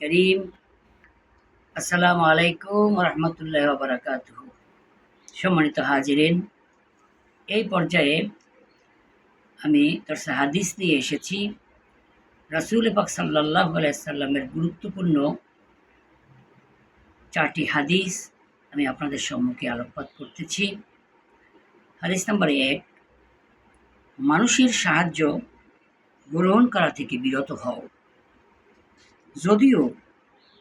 করিম। আসসালামু আলাইকুম রহমতুল্লাহ বারাকাত সম্মানিত হাজিরিন, এই পর্যায়ে আমি তোর হাদিস নিয়ে এসেছি। রাসুল পাক সাল্লাহ সাল্লামের গুরুত্বপূর্ণ চারটি হাদিস আমি আপনাদের সম্মুখে আলোকপাত করতেছি। হাদিস নাম্বার এক, মানুষের সাহায্য গ্রহণ করা থেকে বিরত হও। যদিও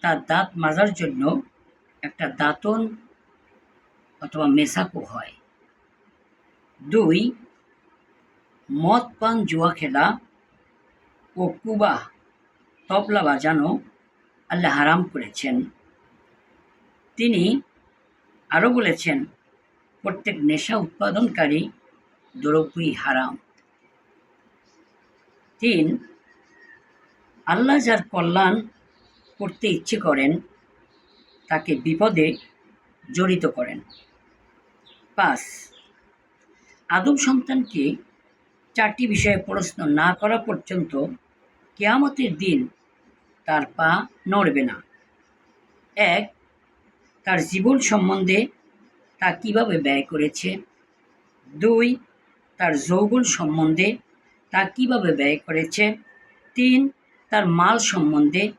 তার দাঁত মাজার জন্য একটা দাঁতন অথবা মেসাকো হয়। দুই, মদ, পান, জুয়া খেলা ও কুবা, তবলা বাজানো আল্লাহ হারাম করেছেন। তিনি আরও বলেছেন, প্রত্যেক নেশা উৎপাদনকারী দ্রব্যই হারাম। তিন আল্লাহ যার কল্যাণ করতে ইচ্ছে করেন, তাকে বিপদে জড়িত করেন। পাঁচ, আদম সন্তানকে চারটি বিষয়ে প্রশ্ন না করা পর্যন্ত কেয়ামতের দিন তার পা নড়বে না। এক, তার জীবন সম্বন্ধে তা কীভাবে ব্যয় করেছে? দুই, তার যৌবন সম্বন্ধে তা কীভাবে ব্যয় করেছে? তিন তার মাল সম্বন্ধে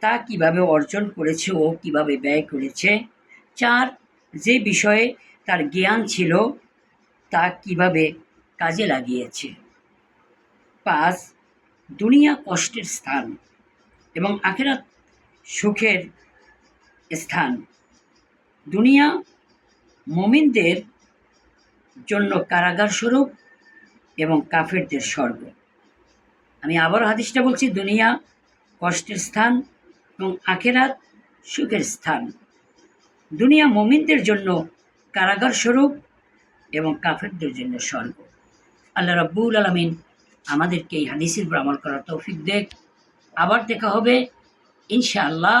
তা কীভাবে অর্জন করেছে ও কীভাবে ব্যয় করেছে? চার, যে বিষয়ে তার জ্ঞান ছিল তা কীভাবে কাজে লাগিয়েছে? পাঁচ, দুনিয়া কষ্টের স্থান এবং আখেরাত সুখের স্থান। দুনিয়া মমিনদের জন্য কারাগার স্বরূপ এবং কাফেরদের স্বর্গ। আমি আবার হাদিসটা বলছি, দুনিয়া কষ্টের স্থান এবং আখেরাত সুখের স্থান। দুনিয়া মমিনদের জন্য কারাগার স্বরূপ এবং কাফেরদের জন্য স্বর্গ। আল্লাহ রব্বুল আলমিন আমাদেরকে এই হাদিসের উপর আমল করার তৌফিক দেখ। আবার দেখা হবে, ইনশাআল্লাহ।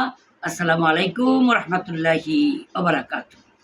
আসসালামু আলাইকুম রহমতুল্লাহি ওবরাকাতু